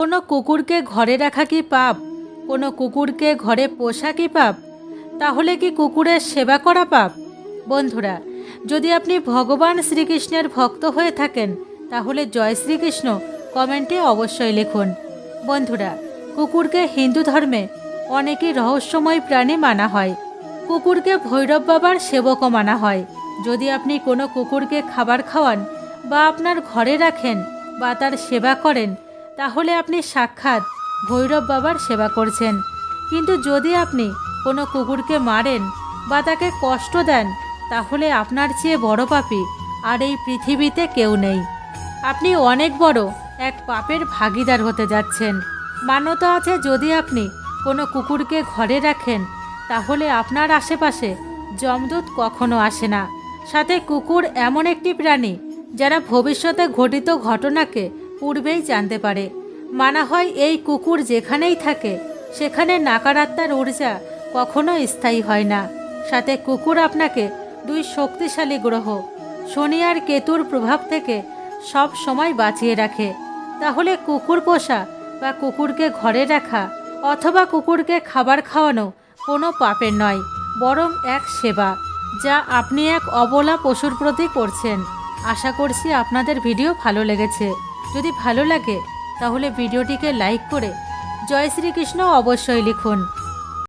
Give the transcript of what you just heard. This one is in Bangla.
কোনো কুকুরকে ঘরে রাখা কি পাপ? কোনো কুকুরকে ঘরে পোষা কি পাপ? তাহলে কি কুকুরের সেবা করা পাপ? বন্ধুরা, যদি আপনি ভগবান শ্রীকৃষ্ণের ভক্ত হয়ে থাকেন, তাহলে জয় শ্রীকৃষ্ণ কমেন্টে অবশ্যই লিখুন। বন্ধুরা, কুকুরকে হিন্দু ধর্মে অনেকই রহস্যময় প্রাণী মানা হয়। কুকুরকে ভৈরব বাবার সেবকও মানা হয়। যদি আপনি কোনো কুকুরকে খাবার খাওয়ান বা আপনার ঘরে রাখেন বা তার সেবা করেন তাহলে আপনি সাক্ষাৎ ভৈরব বাবার সেবা করছেন। কিন্তু যদি আপনি কোনো কুকুরকে মারেন বা তাকে কষ্ট দেন, তাহলে আপনার চেয়ে বড় পাপী আর এই পৃথিবীতে কেউ নেই। আপনি অনেক বড় এক পাপের ভাগিদার হতে যাচ্ছেন। মান্যতা আছে যদি আপনি কোনো কুকুরকে ঘরে রাখেন, তাহলে আপনার আশেপাশে যমদূত কখনো আসে না। সাথে কুকুর এমন একটি প্রাণী, যারা ভবিষ্যতে ঘটিত ঘটনাকে পূর্বেই জানতে পারে। মানা হয় এই কুকুর যেখানেই থাকে, সেখানে নাকারাত্মার ঊর্জা কখনো স্থায়ী হয় না। সাথে কুকুর আপনাকে দুই শক্তিশালী গ্রহ, শনি আর কেতুর প্রভাব থেকে সব সময় বাঁচিয়ে রাখে। তাহলে কুকুর পোষা বা কুকুরকে ঘরে রাখা অথবা কুকুরকে খাবার খাওয়ানো কোনো পাপের নয়, বরং এক সেবা, যা আপনি এক অবলা পশুর প্রতি করছেন। আশা করছি আপনাদের ভিডিও ভালো লেগেছে। যদি ভালো লাগে তাহলে ভিডিওটিকে লাইক করে জয় শ্রীকৃষ্ণ অবশ্যই লিখুন।